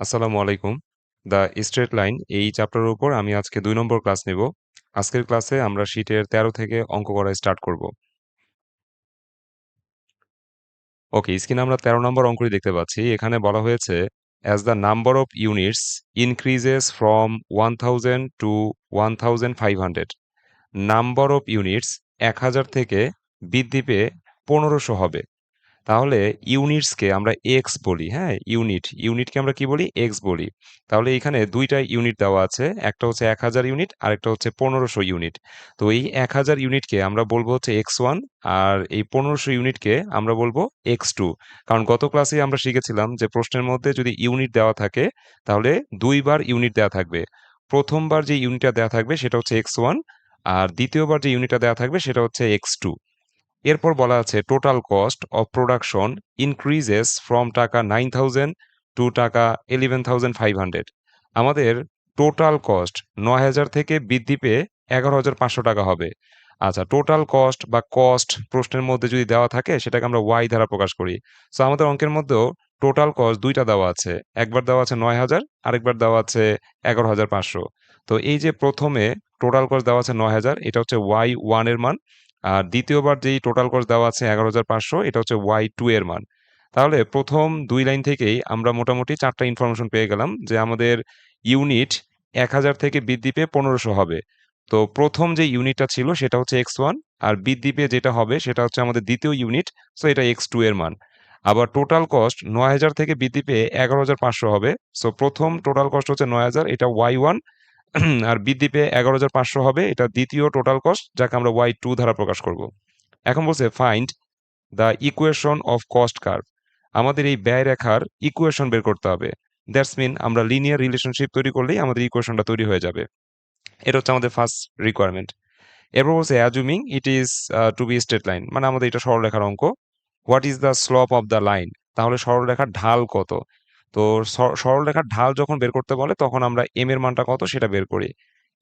আসসালামু আলাইকুম। The straight line এই চ্যাপ্টারের উপর আমি আজকে দুই নম্বর ক্লাস নেব। আজকের ক্লাসে আমরা শীটের ১৩ থেকে অঙ্ক করা স্টার্ট করব। ওকে, স্ক্রিনে আমরা ১৩ নম্বর অঙ্কটি দেখতে পাচ্ছি। এখানে বলা হয়েছে, "as the number of units increases from 1000 to 1500 number of units ১০০০ থেকে বৃদ্ধি পেয়ে পনেরোশো হবে।" তাহলে ইউনিটসকে আমরা এক্স বলি, হ্যাঁ? ইউনিট, ইউনিটকে আমরা কি বলি? এক্স বলি। তাহলে এখানে দুইটা ইউনিট দেওয়া আছে। একটা হচ্ছে ১০০০ ইউনিট, আর একটা হচ্ছে পনেরোশো ইউনিট। তো এই ১০০০ ইউনিটকে আমরা বলব হচ্ছে এক্স ওয়ান আর এই পনেরোশো ইউনিটকে আমরা বলব এক্স টু কারণ গত ক্লাসে আমরা শিখেছিলাম যে প্রশ্নের মধ্যে যদি ইউনিট দেওয়া থাকে তাহলে দুইবার ইউনিট দেওয়া থাকবে। প্রথমবার যে ইউনিটটা দেওয়া থাকবে সেটা হচ্ছে এক্স ওয়ান আর দ্বিতীয়বার যে ইউনিটটা দেওয়া থাকবে সেটা হচ্ছে x2 এরপর বলা আছে total cost of production increases from taka 9000 to টাকা 11500 আমাদের টোটাল কস্ট 9000 থেকে বৃদ্ধি পেয়ে 11500 টাকা হবে। আচ্ছা টোটাল কস্ট বা কস্ট প্রশ্নের মধ্যে যদি দেওয়া থাকে, সেটাকে আমরা ওয়াই দ্বারা প্রকাশ করি। সো আমাদের অঙ্কের মধ্যেও টোটাল কস্ট দুইটা দেওয়া আছে। একবার দেওয়া আছে নয় হাজার, আরেকবার দেওয়া আছে এগারো হাজার পাঁচশো। তো এই যে প্রথমে টোটাল কস্ট দেওয়া আছে নয় হাজার, এটা হচ্ছে ওয়াই ওয়ানের মান। আর দ্বিতীয়বার যেই টোটাল কস্ট দেওয়া আছে এগারো হাজার পাঁচশো, এটা হচ্ছে ওয়াই টু এর মান। তাহলে প্রথম দুই লাইন থেকেই আমরা মোটামুটি চারটা ইনফরমেশন পেয়ে গেলাম যে আমাদের ইউনিট এক হাজার থেকে বৃদ্ধি পেয়ে পনেরোশো হবে। তো প্রথম যে ইউনিটটা ছিল সেটা হচ্ছে এক্স ওয়ান আর বৃদ্ধি পেয়ে যেটা হবে সেটা হচ্ছে আমাদের দ্বিতীয় ইউনিট সো এটা এক্স টু এর মান। আবার টোটাল কস্ট নয় হাজার থেকে বৃদ্ধি পেয়ে এগারো হাজার পাঁচশো হবে সো প্রথম টোটাল কস্ট হচ্ছে নয় হাজার, এটা ওয়াই ওয়ান আর বৃদ্ধি পেয়ে এগারো হাজার পাঁচশো হবে। এটা দ্বিতীয় টোটাল কস্ট যাকে আমরা ওয়াই টু দ্বারা প্রকাশ করব। এখন বলছে find the equation of cost curve আমাদের এই ব্যয় রেখার ইকুয়েশন বের করতে হবে। দ্যাটস মিন আমরা লিনিয়ার রিলেশনশিপ তৈরি করলেই আমাদের ইকুয়েশনটা তৈরি হয়ে যাবে। এটা হচ্ছে আমাদের ফার্স্ট রিকোয়ারমেন্ট এরপর বলছে assuming it is to be straight line মানে আমাদের এটা সরলরেখার অঙ্ক। What is the slope of the line তাহলে সরলরেখার ঢাল কত? তো সরলরেখার ঢাল যখন বের করতে বলে, তখন আমরা এম এর মানটা কত সেটা বের করি।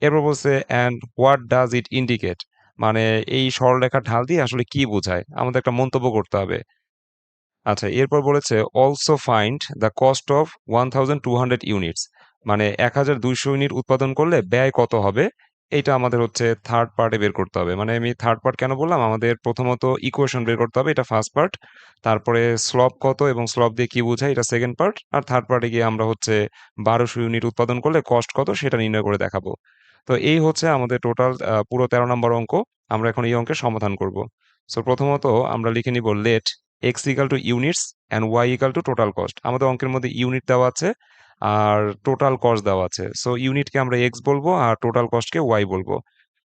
এরপর বলছে and what does it indicate মানে এই সরলরেখার ঢাল দিয়ে আসলে কি বোঝায়? আমাদের একটা মন্তব্য করতে হবে। আচ্ছা এরপর বলেছে also find the cost of one thousand two hundred units মানে এক হাজার দুইশো ইউনিট উৎপাদন করলে ব্যয় কত হবে? এটা আমাদের হচ্ছে থার্ড পার্টে বের করতে হবে। মানে আমি থার্ড পার্ট কেন বললাম? আমাদের প্রথমত ইকুয়েশন বের করতে হবে, এটা ফার্স্ট পার্ট তারপরে স্লপ কত এবং স্লপ দিয়ে কি বোঝায়, এটা সেকেন্ড পার্ট আর থার্ড পার্টে গিয়ে আমরা হচ্ছে বারোশো ইউনিট উৎপাদন করলে কস্ট কত সেটা নির্ণয় করে দেখাবো। তো এই হচ্ছে আমাদের টোটাল পুরো তেরো নম্বর অঙ্ক, আমরা এখন এই অঙ্কের সমাধান করব। সো প্রথমত আমরা লিখে নিব let X equal to units and Y equal to total cost আমাদের অঙ্কের মধ্যে ইউনিট দেওয়া আছে আর টোটাল কস্ট দেওয়া আছে। সো ইউনিটকে আমরা এক্স বলব আর টোটাল কস্টকে ওয়াই বলব।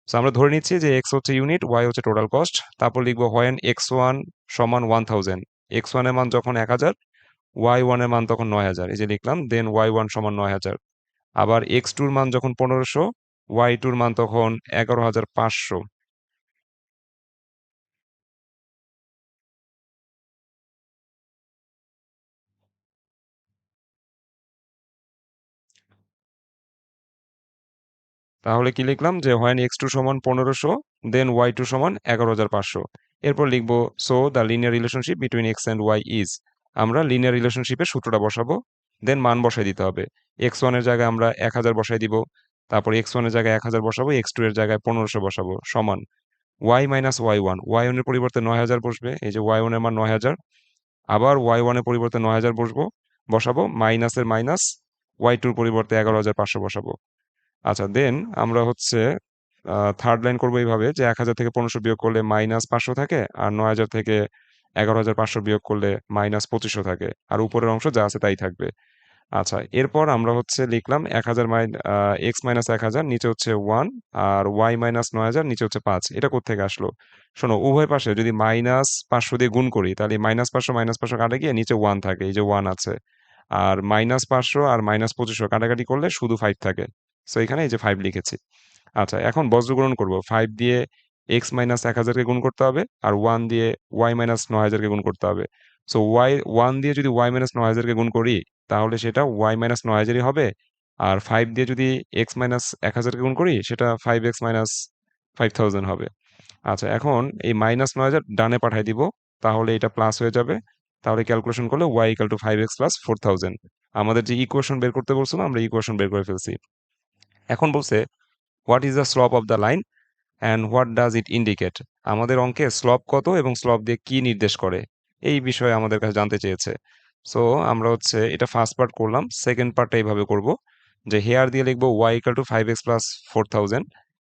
সো আমরা ধরে নিচ্ছি যে এক্স হচ্ছে ইউনিট ওয়াই হচ্ছে টোটাল কস্ট তারপর লিখব হোয়েন এক্স ওয়ান সমান ওয়ান থাউজেন্ড এক্স ওয়ানের মান যখন এক হাজার ওয়াই ওয়ানের মান তখন নয় হাজার। এই যে লিখলাম দেন ওয়াই ওয়ান সমান নয় হাজার। আবার এক্স টুর মান যখন পনেরোশো ওয়াই টুর মান তখন এগারো হাজার পাঁচশো। তাহলে কি লিখলাম যে হোয়েন এক্স টু সমান পনেরোশো দেন ওয়াই টু সমান এগারো হাজার পাঁচশো। এরপর লিখব so the linear relationship between X and Y is আমরা লিনিয়ার রিলেশনশিপের সূত্রটা বসাবো দেন মান বসাই দিতে হবে। এক্স ওয়ানের জায়গায় আমরা এক হাজার বসাই দিব, তারপর এক্স ওয়ানের জায়গায় এক হাজার বসাবো এক্স টু এর জায়গায় পনেরোশো বসাবো, সমান। Y minus Y one Y ওয়ানের পরিবর্তে নয় হাজার বসবে, এই যে ওয়াই ওয়ানের মান নয় হাজার, আবার ওয়াই ওয়ানের পরিবর্তে নয় হাজার বসবো, বসাবো মাইনাসের মাইনাস ওয়াই টুর পরিবর্তে এগারো হাজার পাঁচশো বসাবো। আচ্ছা দেন আমরা হচ্ছে থার্ড লাইন করব এইভাবে যে এক হাজার থেকে পনেরোশো বিয়োগ করলে মাইনাস পাঁচশো থাকে আর নয় হাজার থেকে এগারো হাজার পাঁচশো বিয়োগ করলে মাইনাস পঁচিশশো থাকে। আর উপরের অংশ যা আছে তাই থাকবে। আচ্ছা এরপর আমরা হচ্ছে লিখলাম এক হাজার মাইন এক্স মাইনাস এক হাজার, নিচে হচ্ছে ওয়ান আর ওয়াই মাইনাস নয় হাজার, নিচে হচ্ছে পাঁচ। এটা কোথেকে আসলো? শোনো, উভয় পাশে যদি মাইনাস পাঁচশো দিয়ে গুণ করি, তাহলে মাইনাস পাঁচশো মাইনাস পাঁচশো কাটে গিয়ে নিচে ওয়ান থাকে, এই যে ওয়ান আছে। আর মাইনাস পাঁচশো আর মাইনাস পঁচিশশো কাটাকাটি করলে শুধু ফাইভ থাকে। সো এখানে এই যে ফাইভ লিখেছি। আচ্ছা এখন বজ্রগ্রহণ করব। ফাইভ দিয়ে এক্স মাইনাস এক হাজারকে গুণ করতে হবে আর ওয়ান দিয়ে ওয়াই মাইনাস নয় হাজারকে গুণ করতে হবে। সো ওয়াই ওয়ান দিয়ে যদি ওয়াই মাইনাস নয় হাজারকে গুণ করি, তাহলে সেটা ওয়াই মাইনাস নয় হাজারই হবে আর ফাইভ দিয়ে যদি এক্স মাইনাস এক হাজারকে গুণ করি, সেটা five X minus five thousand হবে। আচ্ছা এখন এই মাইনাস নয় হাজার ডানে পাঠাই দিব, তাহলে এটা প্লাস হয়ে যাবে। তাহলে ক্যালকুলেশন করলে Y equal to five X plus four thousand আমাদের যে ইকুয়েশন বের করতে বলছিল আমরা ইকুয়েশন বের করে ফেলছি। এখন বলছে what is the slope of the line and what does it indicate আমাদের অঙ্কে স্লপ কত এবং স্লপ দিয়ে কি নির্দেশ করে? এই বিষয়ে আমাদের কাছে জানতে চেয়েছে। সো আমরা হচ্ছে এটা ফার্স্ট পার্ট করলাম সেকেন্ড পার্টটা এইভাবে করব যে হেয়ার দিয়ে লিখব Y equal to five X plus four thousand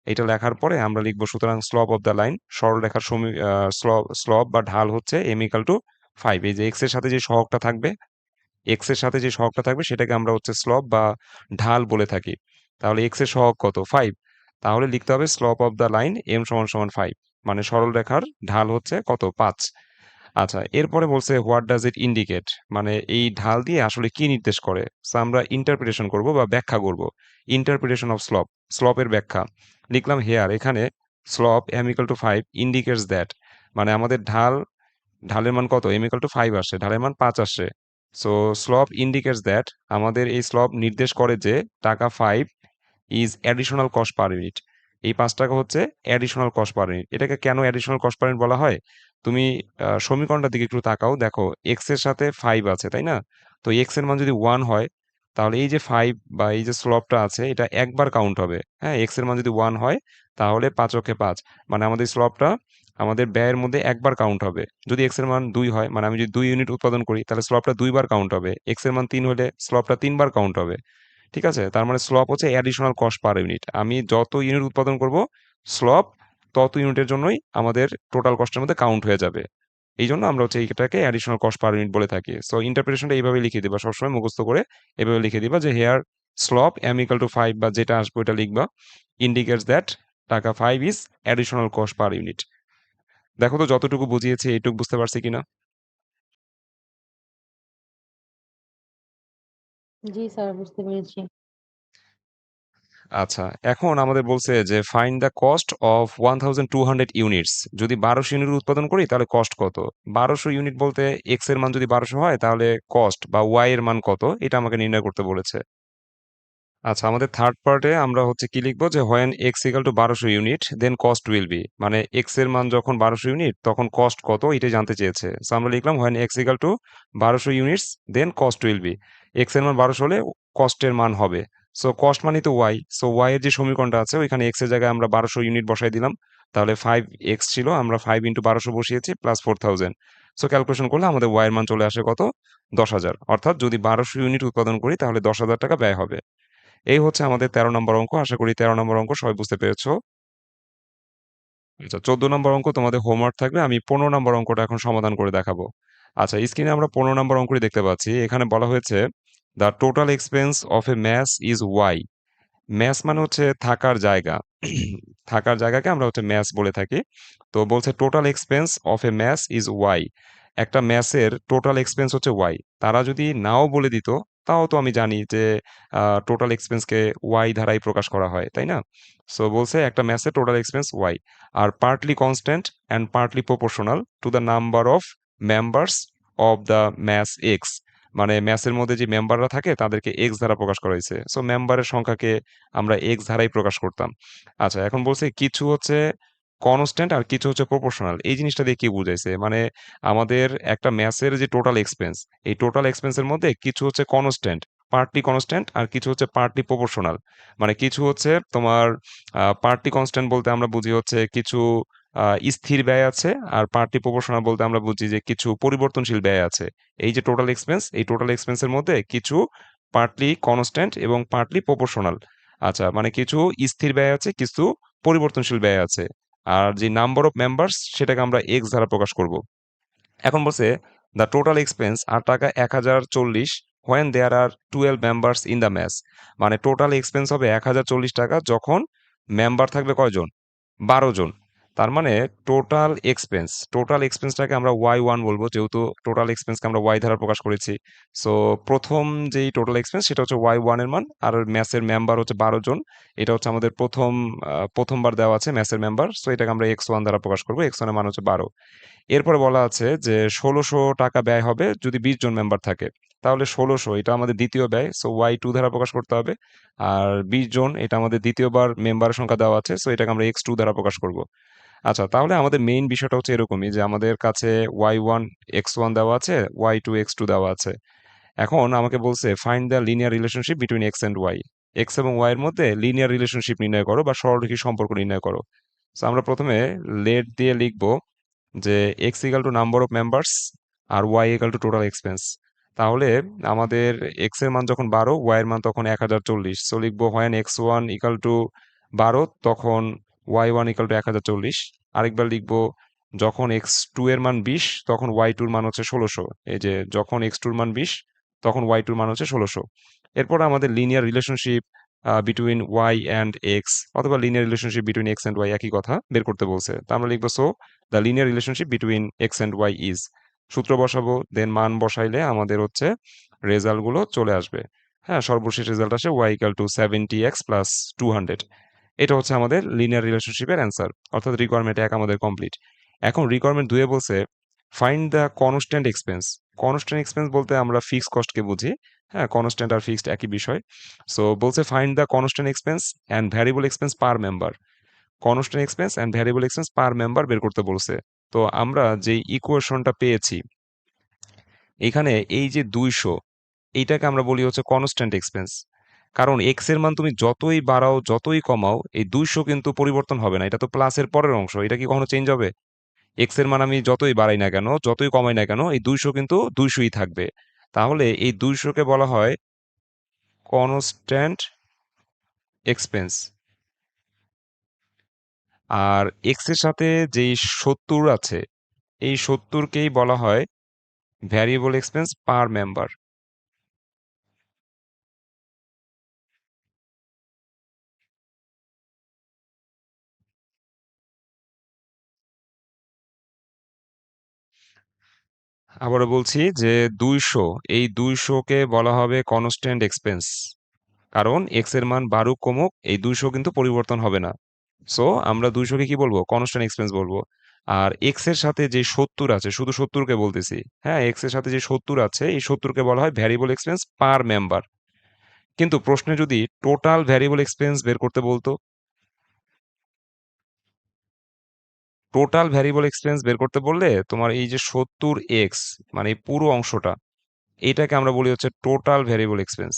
এটা লেখার পরে আমরা লিখব সুতরাং স্লপ অফ দ্য লাইন সরল রেখার সমী স্লপ স্লপ বা ঢাল হচ্ছে এম ইকাল টু ফাইভ এই যে এক্সের সাথে যে সহগটা থাকবে এক্সের সাথে যে সহগটা থাকবে সেটাকে আমরা হচ্ছে স্লপ বা ঢাল বলে থাকি। তাহলে এক্সের সহগ কত? ফাইভ তাহলে লিখতে হবে slope of the line M সমান সমান ফাইভ মানে সরল রেখার ঢাল হচ্ছে কত? পাঁচ। আচ্ছা এরপরে বলছে হোয়াট ডাজ ইট ইন্ডিকেট মানে এই ঢাল দিয়ে আসলে কি নির্দেশ করে? আমরা ইন্টারপ্রিটেশন করব বা ব্যাখ্যা করব। ইন্টারপ্রিটেশন অফ স্লপ স্লপের ব্যাখ্যা। লিখলাম হেয়ার এখানে slope M equal to five indicates that মানে আমাদের ঢাল, ঢালের মান কত? এম ইকাল টু ফাইভ আসে ঢালের মান পাঁচ আসে সো স্লপ ইন্ডিকেটস দ্যাট আমাদের এই স্লপ নির্দেশ করে যে taka five is additional cost per unit এই পাঁচ টাকা হচ্ছে অ্যাডিশনাল কস্ট পার ইউনিট এটাকে কেন অ্যাডিশনাল কস্ট পার ইউনিট বলা হয়? তুমি সমীকরণটার দিকে একটু তাকাও। দেখো এক্সের সাথে ফাইভ আছে, তাই না? তো এক্সের মান যদি ওয়ান হয়, তাহলে এই যে ফাইভ বা এই যে স্লপটা আছে, এটা একবার কাউন্ট হবে। হ্যাঁ এক্সের মান যদি ওয়ান হয়, তাহলে পাঁচ অক্ষে পাঁচ। মানে আমাদের স্লপটা আমাদের ব্যয়ের মধ্যে একবার কাউন্ট হবে। যদি এক্সের মান দুই হয় মানে আমি যদি দুই ইউনিট উৎপাদন করি, তাহলে স্লপটা দুইবার কাউন্ট হবে। এক্সের মান তিন হলে স্লপটা তিনবার কাউন্ট হবে। ঠিক আছে? তার মানে স্লপ হচ্ছে অ্যাডিশনাল কস্ট পার ইউনিট আমি যত ইউনিট উৎপাদন করব স্লপ তত ইউনিটের জন্যই আমাদের টোটাল কস্টের মধ্যে কাউন্ট হয়ে যাবে। এই জন্য আমরা হচ্ছে এইটাকে অ্যাডিশনাল কস্ট পার ইউনিট বলে থাকি। সো ইন্টারপ্রিটেশনটা এইভাবে লিখে দিবা, সবসময় মুখস্থ করে এভাবে লিখে দিবা যে here slope equal to five বা যেটা আসবে ওটা লিখবা indicates that taka five is additional cost per unit দেখো তো যতটুকু বুঝিয়েছি, এইটুকু বুঝতে পারছি কিনা? জি স্যার, বুঝতে পেরেছি। আচ্ছা এখন আমাদের বলছে যে find the cost of one thousand two hundred units যদি বারোশো ইউনিট উৎপাদন করি, তাহলে কস্ট কত? বারোশো ইউনিট বলতে এক্সের মান যদি বারোশো হয়, তাহলে কস্ট বা ওয়াই এর মান কত? এটা আমাকে নির্ণয় করতে বলেছে। আচ্ছা আমাদের থার্ড পার্টে আমরা হচ্ছে কি লিখব যে হোয়েন এক্স ইকাল টু বারোশো unit then cost will be মানে এক্সের মান যখন বারোশো ইউনিট তখন কস্ট কত এটা জানতে চেয়েছে। আমরা লিখলাম হোয়েন এক্স ইকাল টু বারোশো units then cost will be এক্সের মান বারোশো হলে কস্টের মান হবে। সো কস্ট মানে তো ওয়াই সো ওয়াই এর যে সমীকরণটা আছে, ওইখানে এক্সের জায়গায় আমরা বারোশো ইউনিট বসাই দিলাম। তাহলে ফাইভ এক্স ছিল, আমরা ফাইভ ইন্টু বারোশো বসিয়েছি plus four thousand so calculation করলে আমাদের ওয়াই এর মান চলে আসে কত? দশ হাজার। অর্থাৎ যদি বারোশো ইউনিট উৎপাদন করি, তাহলে দশ হাজার টাকা ব্যয় হবে। এই হচ্ছে আমাদের তেরো নম্বর অঙ্ক। আশা করি তেরো নম্বর অঙ্ক সবাই বুঝতে পেরেছ। আচ্ছা চোদ্দ নম্বর অঙ্ক, তোমাদের হোমওয়ার্ক থাকবে। আমি পনেরো নম্বর অঙ্কটা এখন সমাধান করে দেখাবো। আচ্ছা স্ক্রিনে আমরা পনেরো নম্বর অঙ্কটি দেখতে পাচ্ছি। এখানে বলা হয়েছে the total expense of a mess is Y mess মানে হচ্ছে থাকার জায়গা। থাকার জায়গাকে আমরা হচ্ছে ম্যাস বলে থাকি। তো বলছে total expense of a mess is Y একটা ম্যাসের টোটাল এক্সপেন্স হচ্ছে ওয়াই তারা যদি নাও বলে দিত, তাও তো আমি জানি যে টোটাল এক্সপেন্সকে ওয়াই ধারাই প্রকাশ করা হয়, তাই না? সো বলছে, একটা ম্যাসের total expense Y are partly constant and partly proportional to the number of members of the mess X মানে ম্যাসের মধ্যে যে মেম্বাররা থাকে, তাদেরকে এক্স দ্বারা প্রকাশ করা হয়েছে। সো মেম্বারের সংখ্যাকে আমরা এক্স ধারাই প্রকাশ করতাম। আচ্ছা এখন বলছে কিছু হচ্ছে কনস্ট্যান্ট আর কিছু হচ্ছে প্রপোর্শনাল এই জিনিসটা দিয়ে কি বুঝাইছে? মানে আমাদের একটা ম্যাসের যে টোটাল এক্সপেন্স এই টোটাল এক্সপেন্সের মধ্যে কিছু হচ্ছে কনস্ট্যান্ট পার্টলি কনস্ট্যান্ট আর কিছু হচ্ছে পার্টি প্রপোর্শনাল মানে কিছু হচ্ছে তোমার পার্টি কনস্ট্যান্ট বলতে আমরা বুঝি হচ্ছে কিছু স্থির ব্যয় আছে। আর পার্টলি প্রপোর্শনাল বলতে আমরা বুঝি যে কিছু পরিবর্তনশীল ব্যয় আছে। এই যে টোটাল এক্সপেন্স এই টোটাল এক্সপেন্সের মধ্যে কিছু পার্টলি কনস্ট্যান্ট এবং পার্টলি প্রপোর্শনাল আচ্ছা মানে কিছু স্থির ব্যয় আছে, কিছু পরিবর্তনশীল ব্যয় আছে। আর যে নাম্বার অফ মেম্বার্স সেটাকে আমরা এক্স দ্বারা প্রকাশ করব। এখন বলছে দ্য টোটাল এক্সপেন্স আর টাকা এক হাজার চল্লিশ when there are twelve members in the match মানে টোটাল এক্সপেন্স হবে এক হাজার চল্লিশ টাকা যখন মেম্বার থাকবে কয়জন? বারো জন। তার মানে টোটাল এক্সপেন্স টোটাল এক্সপেন্সটাকে আমরা ওয়াই ওয়ান বলব, যেহেতু টোটাল এক্সপেন্সকে আমরা ওয়াই দ্বারা প্রকাশ করেছি। সো প্রথম যেই টোটাল এক্সপেন্স সেটা হচ্ছে ওয়াই ওয়ানের মান, আর ম্যাচের মেম্বার হচ্ছে বারো জন। এটা হচ্ছে আমাদের প্রথম প্রথমবার দেওয়া আছে ম্যাচের মেম্বার সো এটাকে আমরা এক্স ওয়ান দ্বারা প্রকাশ করব এক্স ওয়ানের মান হচ্ছে বারো। এরপরে বলা আছে যে ষোলোশো টাকা ব্যয় হবে যদি বিশ জন মেম্বার থাকে। তাহলে ষোলোশো, এটা আমাদের দ্বিতীয় ব্যয় সো ওয়াই টু দ্বারা প্রকাশ করতে হবে। আর বিশ জন, এটা আমাদের দ্বিতীয়বার মেম্বারের সংখ্যা দেওয়া আছে সো এটাকে আমরা এক্স টু দ্বারা প্রকাশ করব। আচ্ছা তাহলে আমাদের মেইন বিষয়টা হচ্ছে এরকমই যে আমাদের কাছে ওয়াই ওয়ান এক্স ওয়ান দেওয়া আছে ওয়াই টু এক্স টু দেওয়া আছে। এখন আমাকে বলছে find the linear relationship between X and Y X এবং ওয়াই এর মধ্যে লিনিয়ার রিলেশনশিপ নির্ণয় করো বা সরলরেখী সম্পর্ক নির্ণয় করো। তো আমরা প্রথমে লেট দিয়ে লিখব যে X equal to number of members R Y equal to total expense তাহলে আমাদের এক্সের মান যখন বারো ওয়াই এর মান তখন এক হাজার চল্লিশ। সো লিখব when X one equal to বারো, তখন ওয়াই ওয়ান ইকাল টু এক হাজার চল্লিশ। আরেকবার লিখব, যখন এক্স টু এর মান বিশ, তখন ওয়াই টুর মান হচ্ছে ষোলোশো। এই যে, যখন এক্স টুর মান বিশ, তখন ওয়াই টুর মান হচ্ছে ষোলোশো। এরপর আমাদের linear relationship between Y and X অথবা linear relationship between X and Y একই কথা বের করতে বলছে। তা আমরা লিখব so the linear relationship between X and Y is সূত্র বসাবো দেন মান বসাইলে আমাদের হচ্ছে রেজাল্টগুলো চলে আসবে। হ্যাঁ সর্বশেষ রেজাল্ট আসে Y equal to seventy X plus two hundred এটা হচ্ছে আমাদের লিনিয়ার রিলেশনশিপের অ্যান্সার অর্থাৎ রিকোয়ারমেন্ট এক আমাদের কমপ্লিট এখন রিকোয়ারমেন্ট দুয়ে বলছে find the constant expense constant expense বলতে আমরা ফিক্সড কস্টকে বুঝি হ্যাঁ কনস্ট্যান্ট আর ফিক্সড একই বিষয়। সো বলছে find the constant expense and variable expense per member constant expense and variable expense per member বের করতে বলছে। তো আমরা যে ইকুয়েশনটা পেয়েছি, এখানে এই যে দুইশো, এইটাকে আমরা বলি হচ্ছে কনস্ট্যান্ট এক্সপেন্স কারণ এক্সের মান তুমি যতই বাড়াও, যতই কমাও, এই দুইশো কিন্তু পরিবর্তন হবে না। এটা তো প্লাসের পরের অংশ, এটা কি কখনো চেঞ্জ হবে? এক্সের মান আমি যতই বাড়াই না কেন, যতই কমাই না কেন, এই দুইশো কিন্তু দুইশোই থাকবে। তাহলে এই দুইশোকে বলা হয় কনস্ট্যান্ট এক্সপেন্স আর এক্সের সাথে যেই সত্তর আছে, এই সত্তরকেই বলা হয় ভ্যারিয়েবল এক্সপেন্স পার মেম্বার আবারও বলছি যে দুইশো, এই দুইশোকে বলা হবে কনস্ট্যান্ট এক্সপেন্স কারণ এক্সের মান বারুক কমুক, এই দুইশো কিন্তু পরিবর্তন হবে না। সো আমরা দুইশোকে কি বলব? কনস্ট্যান্ট এক্সপেন্স বলব। আর এক্সের সাথে যে সত্তর আছে, শুধু সত্তরকে বলতেছি হ্যাঁ এক্সের সাথে যে সত্তর আছে, এই সত্তরকে বলা হয় ভ্যারিয়েবল এক্সপেন্স পার মেম্বার কিন্তু প্রশ্নে যদি টোটাল ভ্যারিয়েবল এক্সপেন্স বের করতে বলতো টোটাল ভ্যারিয়েবল এক্সপেন্স বের করতে বললে তোমার এই যে সত্তর এক্স মানে পুরো অংশটা, এটাকে আমরা বলি হচ্ছে টোটাল ভ্যারিয়েবল এক্সপেন্স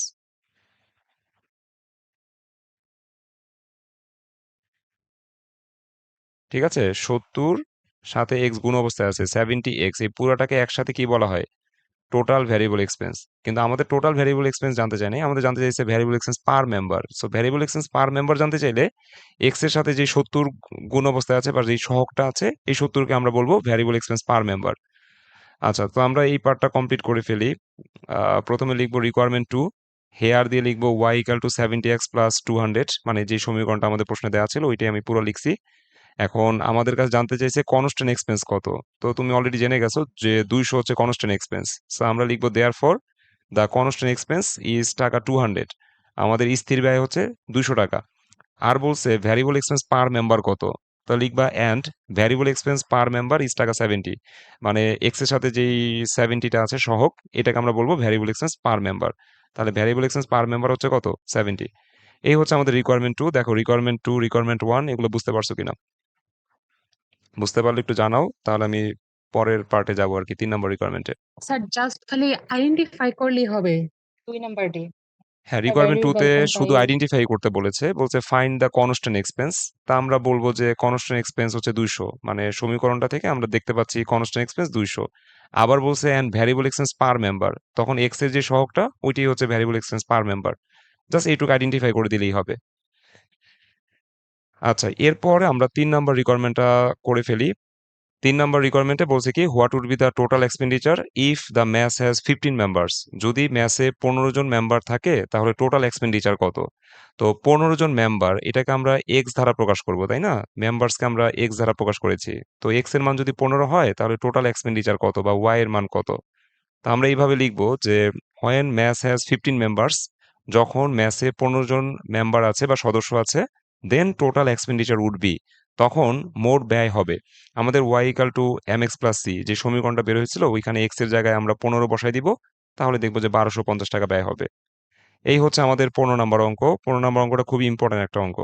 ঠিক আছে? সত্তর সাথে এক্স গুণ অবস্থায় আছে, সেভেন্টি এক্স এই পুরোটাকে একসাথে কি বলা হয়? টোটাল ভ্যারিয়েবল এক্সপেন্স কিন্তু আমাদের টোটাল ভ্যারিয়েবল এক্সপেন্স জানতে চাই নাই আমাদের জানতে চাইছে variable expense per member so variable expense per member জানতে চাইলে এক্সের সাথে যে সত্তর গুণ অবস্থায় আছে বা যে সহগটা আছে, এই সত্তরকে আমরা বলব ভ্যারিয়েবল এক্সপেন্স পার মেম্বার আচ্ছা তো আমরা এই পার্টটা কমপ্লিট করে ফেলি। প্রথমে লিখব রিকোয়ারমেন্ট টু হেয়ার দিয়ে লিখব Y equal to seventy X plus two hundred মানে যে সমীকরণটা আমাদের প্রশ্নে দেওয়া ছিল, ওইটাই আমি পুরো লিখছি। এখন আমাদের কাছে জানতে চাইছে কনস্ট্যান্ট এক্সপেন্স কত? তো তুমি অলরেডি জেনে গেছো যে দুইশো হচ্ছে কনস্ট্যান্ট এক্সপেন্স। সো আমরা লিখব there for the constant expense is taka two hundred আমাদের স্থির ব্যয় হচ্ছে দুইশো টাকা। আর বলছে ভ্যারিয়েবল এক্সপেন্স পার মেম্বার কত? তো লিখবা and variable expense per member is টাকা সেভেন্টি মানে এক্সের সাথে যেই সেভেন্টিটা আছে সহক এটাকে আমরা বলব ভ্যারিয়েবল এক্সপেন্স পার মেম্বার তাহলে ভ্যারিবল এক্সপেন্স পার মেম্বার হচ্ছে কত? সেভেন্টি এই হচ্ছে আমাদের রিকোয়ারমেন্ট টু দেখো রিকোয়ারমেন্ট টু রিকোয়ারমেন্ট ওয়ান এগুলো বুঝতে পারছ কিনা? বুঝতে পারলে একটু জানাও তাহলে আমি পরের পার্টে যাব আর কি তিন নম্বর রিকোয়ারমেন্টে স্যার জাস্ট খালি আইডেন্টিফাই করলেই হবে। দুই নাম্বারটি হ্যাঁ রিকোয়ারমেন্ট টুতে variable শুধু আইডেন্টিফাই করতে বলেছে বলছে ফাইন্ড দ্য কনস্ট্যান্ট এক্সপেন্স তা আমরা বলব যে কনস্ট্যান্ট এক্সপেন্স হচ্ছে দুইশো মানে সমীকরণটা থেকে আমরা দেখতে পাচ্ছি কনস্ট্যান্ট এক্সপেন্স দুইশো। আবার বলছে and variable expense per member তখন এক্সের যে সহগটা ওইটাই হচ্ছে variable expense per member just এইটুকু আইডেন্টিফাই করে দিলেই হবে। আচ্ছা এরপরে আমরা তিন নাম্বার রিকোয়ারমেন্টটা করে ফেলি। তিন নাম্বার রিকোয়ারমেন্টে বলছে কি what would be the total expenditure if the match has fifteen members যদি ম্যাচে পনেরো জন মেম্বার থাকে, তাহলে টোটাল এক্সপেন্ডিচার কত? তো পনেরো জন মেম্বার এটাকে আমরা এক্স দ্বারা প্রকাশ করব, তাই না? মেম্বার্সকে আমরা এক্স দ্বারা প্রকাশ করেছি। তো এক্সের মান যদি পনেরো হয়, তাহলে টোটাল এক্সপেন্ডিচার কত বা ওয়াই এর মান কত? তো আমরা এইভাবে লিখব যে when match has fifteen members যখন ম্যাচে পনেরো জন মেম্বার আছে বা সদস্য আছে then total expenditure would be তখন মোট ব্যয় হবে। আমাদের Y equal to M X plus C যে সমীকরণটা বের হয়েছিল, ওইখানে এক্সের জায়গায় আমরা পনেরো বসাই দিব, তাহলে দেখব যে বারোশো পঞ্চাশ টাকা ব্যয় হবে। এই হচ্ছে আমাদের পনেরো নম্বর অঙ্ক। পনেরো নম্বর অঙ্কটা খুবই ইম্পর্টেন্ট একটা অঙ্ক।